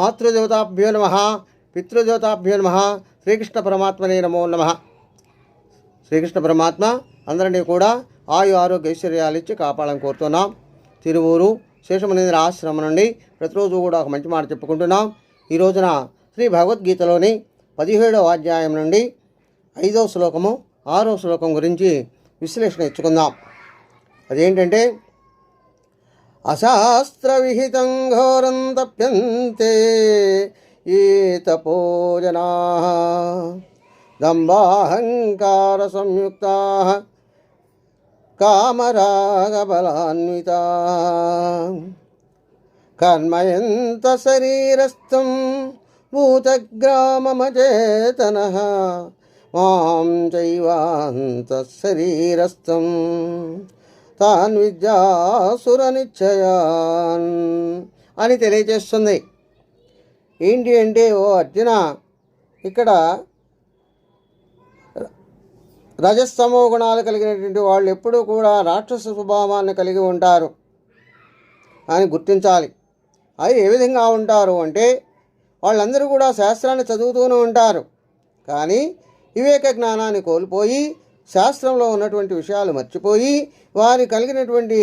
మాతృదేవతాభ్యో నమ పితృదేవతాభ్యో నమ శ్రీకృష్ణ పరమాత్మనే నమో నమ. శ్రీకృష్ణ పరమాత్మ అందరినీ కూడా ఆయు ఆరోగ్య ఐశ్వర్యాలు ఇచ్చి కాపాడాలని కోరుతున్నాం. తిరువూరు శేషమనేంద్ర ఆశ్రమం నుండి ప్రతిరోజు కూడా ఒక మంచి మాట చెప్పుకుంటున్నాం. ఈ రోజున శ్రీ భగవద్గీతలోని పదిహేడవ అధ్యాయం నుండి ఐదవ శ్లోకము ఆరో శ్లోకం గురించి విశ్లేషణ ఇచ్చుకుందాం. అదేంటంటే అశాస్త్రవిహితం ఘోరం తప్యంతే ఈ తపోజనా దంబాహంకార సంయుక్త. కామరాగబలాన్విత. కన్మయంత శరీరస్థం భూతగ్రామమచేతన. మాం చైవాంత శరీరస్థం. తాన్ విద్యాసుర నిశ్చయాన్ అని తెలియజేస్తుంది. ఏంటి అంటే ఓ అర్జున ఇక్కడ రజస్తమో గుణాలు కలిగినటువంటి వాళ్ళు ఎప్పుడూ కూడా రాక్షస స్వభావాన్ని కలిగి ఉంటారు అని గుర్తించాలి. అది ఏ విధంగా ఉంటారు అంటే వాళ్ళందరూ కూడా శాస్త్రాన్ని చదువుతూనే ఉంటారు. కానీ వివేక జ్ఞానాన్ని కోల్పోయి శాస్త్రంలో ఉన్నటువంటి విషయాలు మర్చిపోయి వారి కలిగినటువంటి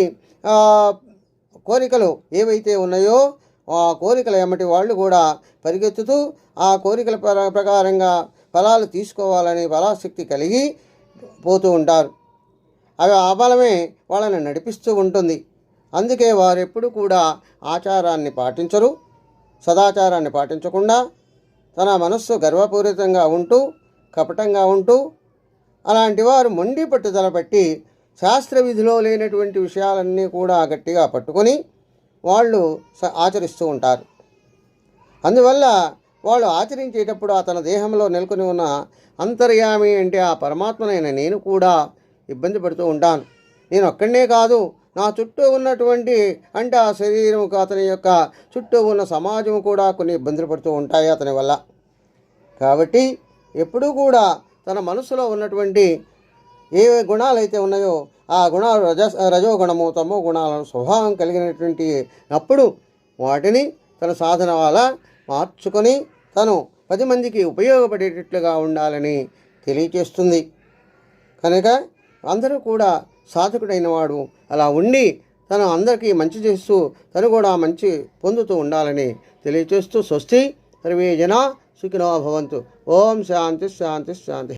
కోరికలు ఏవైతే ఉన్నాయో ఆ కోరికల ఎమ్మటి వాళ్ళు కూడా పరిగెత్తుతూ ఆ కోరికల ప్ర- ప్రకారంగా ఫలాలు తీసుకోవాలని ఫలాశక్తి కలిగి పోతూ ఉంటారు. అవి ఆ బలమే వాళ్ళని నడిపిస్తూ ఉంటుంది. అందుకే వారు ఎప్పుడు కూడా ఆచారాన్ని పాటించరు సదాచారాన్ని పాటించకుండా తన మనస్సు గర్వపూరితంగా ఉంటూ కపటంగా ఉంటూ అలాంటి వారు మొండి పట్టుదల పట్టి శాస్త్ర విధిలో లేనటువంటి విషయాలన్నీ కూడా గట్టిగా పట్టుకొని వాళ్ళు స- ఆచరిస్తూ ఉంటారు. అందువల్ల వాళ్ళు ఆచరించేటప్పుడు అతని దేహంలో నెలకొని ఉన్న అంతర్యామి అంటే ఆ పరమాత్మనైన నేను కూడా ఇబ్బంది పడుతూ ఉంటాను. నేను ఒక్కడనే కాదు నా చుట్టూ ఉన్నటువంటి అంటే ఆ శరీరం అతని యొక్క చుట్టూ ఉన్న సమాజం కూడా కొన్ని ఇబ్బందులు పడుతూ ఉంటాయి అతని వల్ల. కాబట్టి ఎప్పుడూ కూడా తన మనసులో ఉన్నటువంటి ఏ గుణాలు అయితే ఉన్నాయో ఆ గుణాలు రజ రజోగుణము తమో గుణాలను స్వభావం కలిగినటువంటి అప్పుడు వాటిని తన సాధన వల్ల మార్చుకొని తను పది మందికి ఉపయోగపడేటట్లుగా ఉండాలని తెలియచేస్తుంది. కనుక అందరూ కూడా సాధకుడైన వాడు అలా ఉండి తను అందరికీ మంచి చేస్తూ తను కూడా మంచి పొందుతూ ఉండాలని తెలియచేస్తూ స్వస్తి. సర్వే జన సుఖినో భవంతు. ఓం శాంతి శాంతి శాంతి.